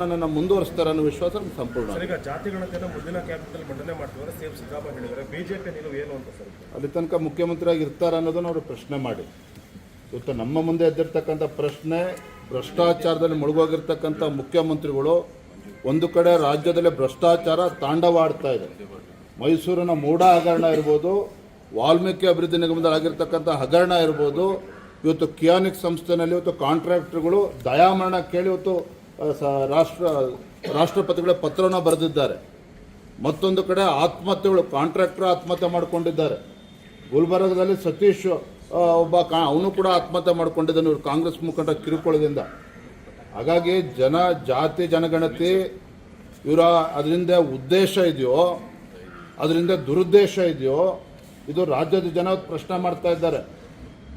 ನನ್ನ ಮುಂದುವರಿಸ್ತಾರೆ ಅನ್ನೋ ವಿಶ್ವಾಸ ನಮ್ಗೆ ಸಂಪೂರ್ಣ ಸರ್ ಈಗ ಜಾತಿ ಗಣತಿಯನ್ನು ಮುಂದಿನ ಕ್ಯಾಪಿಟಲ್ ಮಂಡನೆ ಮಾಡ್ತಿದ್ದಾರೆ ಸೇಮ್ ಸಿದ್ದರಾಮಯ್ಯ ಹೇಳಿದ್ದಾರೆ. ಬಿಜೆಪಿ ನಿಲುವು ಏನು ಅಂತ ಸರ್? ಅಲ್ಲಿ ತನಕ ಮುಖ್ಯಮಂತ್ರಿಯಾಗಿ ಇರ್ತಾರ ಅನ್ನೋದನ್ನ ಅವರು ಪ್ರಶ್ನೆ ಮಾಡಿ. ಇವತ್ತು ನಮ್ಮ ಮುಂದೆ ಎದ್ದಿರ್ತಕ್ಕಂಥ ಪ್ರಶ್ನೆ ಭ್ರಷ್ಟಾಚಾರದಲ್ಲಿ ಮುಳುಗೋಗಿರ್ತಕ್ಕಂಥ ಮುಖ್ಯಮಂತ್ರಿಗಳು ಒಂದು ಕಡೆ ರಾಜ್ಯದಲ್ಲಿ ಭ್ರಷ್ಟಾಚಾರ ತಾಂಡವಾಡ್ತಾ ಇದೆ. ಮೈಸೂರಿನ ಮೂಢ ಹಗರಣ ಇರ್ಬೋದು ವಾಲ್ಮೀಕಿ ಅಭಿವೃದ್ಧಿ ನಿಗಮದಲ್ಲಾಗಿರ್ತಕ್ಕಂಥ ಹಗರಣ ಇರ್ಬೋದು ಇವತ್ತು ಕಿಯಾನಿಕ್ ಸಂಸ್ಥೆನಲ್ಲಿ ಇವತ್ತು ಕಾಂಟ್ರಾಕ್ಟರ್ಗಳು ದಯಾಮರಣ ಕೇಳಿ ಇವತ್ತು ರಾಷ್ಟ್ರ, ರಾಷ್ಟ್ರಪತಿಗಳ ಪತ್ರವನ್ನು ಬರೆದಿದ್ದಾರೆ. ಮತ್ತೊಂದು ಕಡೆ ಆತ್ಮಹತ್ಯೆಗಳು, ಕಾಂಟ್ರಾಕ್ಟರ್ ಆತ್ಮಹತ್ಯೆ ಮಾಡಿಕೊಂಡಿದ್ದಾರೆ. ಗುಲ್ಬರ್ಗದಲ್ಲಿ ಸತೀಶ್ ಒಬ್ಬ ಕಾ, ಅವನು ಕೂಡ ಆತ್ಮಹತ್ಯೆ ಮಾಡಿಕೊಂಡಿದ್ದಾನೆ, ಇವರು ಕಾಂಗ್ರೆಸ್ ಮುಖಂಡ ಕಿರುಕುಳದಿಂದ. ಹಾಗಾಗಿ ಜನ, ಜಾತಿ, ಜನಗಣತಿ, ಇವರ ಅದರಿಂದ ಉದ್ದೇಶ ಇದೆಯೋ, ಅದರಿಂದ ದುರುದ್ದೇಶ ಇದೆಯೋ, ಇದು ರಾಜ್ಯದ ಜನ ಪ್ರಶ್ನೆ ಮಾಡ್ತಾ ಇದ್ದಾರೆ.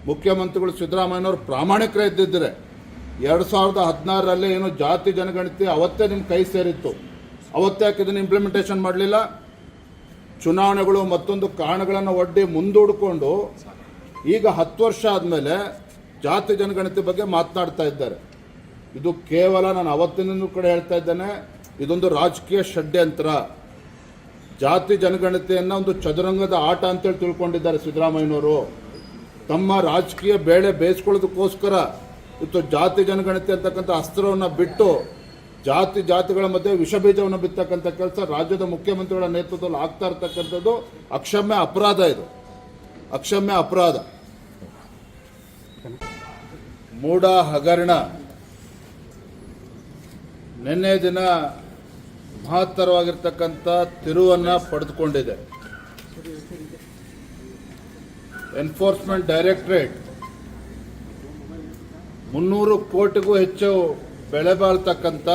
ಮುಖ್ಯಮಂತ್ರಿಗಳು ಸಿದ್ದರಾಮಯ್ಯನವರು ಪ್ರಾಮಾಣಿಕರ ಇದ್ದಿದ್ದರೆ ಎರಡು ಸಾವಿರದ ಹದಿನಾರರಲ್ಲಿ ಏನು ಜಾತಿ ಜನಗಣತಿ ಅವತ್ತೇ ನಿಮ್ಮ ಕೈ ಸೇರಿತ್ತು. ಅವತ್ತೇ ಇದನ್ನು ಇಂಪ್ಲಿಮೆಂಟೇಷನ್ ಮಾಡಲಿಲ್ಲ? ಚುನಾವಣೆಗಳು ಮತ್ತೊಂದು ಕಾರಣಗಳನ್ನು ಒಡ್ಡಿ ಮುಂದೂಡಿಕೊಂಡು ಈಗ ಹತ್ತು ವರ್ಷ ಆದಮೇಲೆ ಜಾತಿ ಜನಗಣತಿ ಬಗ್ಗೆ ಮಾತನಾಡ್ತಾ ಇದ್ದಾರೆ. ಇದು ಕೇವಲ ನಾನು ಅವತ್ತಿನ ಕೂಡ ಹೇಳ್ತಾ ಇದ್ದೇನೆ, ಇದೊಂದು ರಾಜಕೀಯ ಷಡ್ಯಂತ್ರ. ಜಾತಿ ಜನಗಣತಿಯನ್ನು ಒಂದು ಚದುರಂಗದ ಆಟ ಅಂತೇಳಿ ತಿಳ್ಕೊಂಡಿದ್ದಾರೆ ಸಿದ್ದರಾಮಯ್ಯನವರು. ತಮ್ಮ ರಾಜಕೀಯ ಬೇಳೆ ಬೇಯಿಸ್ಕೊಳ್ಳೋದಕ್ಕೋಸ್ಕರ ಇವತ್ತು ಜಾತಿ ಜನಗಣತಿ ಅಂತಕ್ಕಂಥ ಅಸ್ತ್ರವನ್ನು ಬಿಟ್ಟು ಜಾತಿ ಜಾತಿಗಳ ಮಧ್ಯೆ ವಿಷಬೀಜವನ್ನು ಬಿತ್ತಕ್ಕಂಥ ಕೆಲಸ ರಾಜ್ಯದ ಮುಖ್ಯಮಂತ್ರಿಗಳ ನೇತೃತ್ವದಲ್ಲಿ ಆಗ್ತಾ ಇರ್ತಕ್ಕಂಥದ್ದು ಅಕ್ಷಮ್ಯ ಅಪರಾಧ ಇದು. ಅಕ್ಷಮ್ಯ ಅಪರಾಧ. ಮೂಡ ಹಗರಣ. ನಿನ್ನೆ ದಿನ ಮಹತ್ತರವಾಗಿರ್ತಕ್ಕಂಥ ತಿರುವನ್ನು ಪಡೆದುಕೊಂಡಿದೆ. ಎನ್ಫೋರ್ಸ್ಮೆಂಟ್ ಡೈರೆಕ್ಟರೇಟ್ ಮುನ್ನೂರು ಕೋಟಿಗೂ ಹೆಚ್ಚು ಬೆಳೆ ಬಾಳ್ತಕ್ಕಂಥ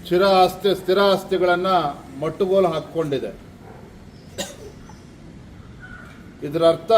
ಸ್ಥಿರ ಆಸ್ತಿ ಸ್ಥಿರ ಆಸ್ತಿಗಳನ್ನು ಮಟ್ಟುಗೋಲು ಹಾಕ್ಕೊಂಡಿದೆ. ಇದರ ಅರ್ಥ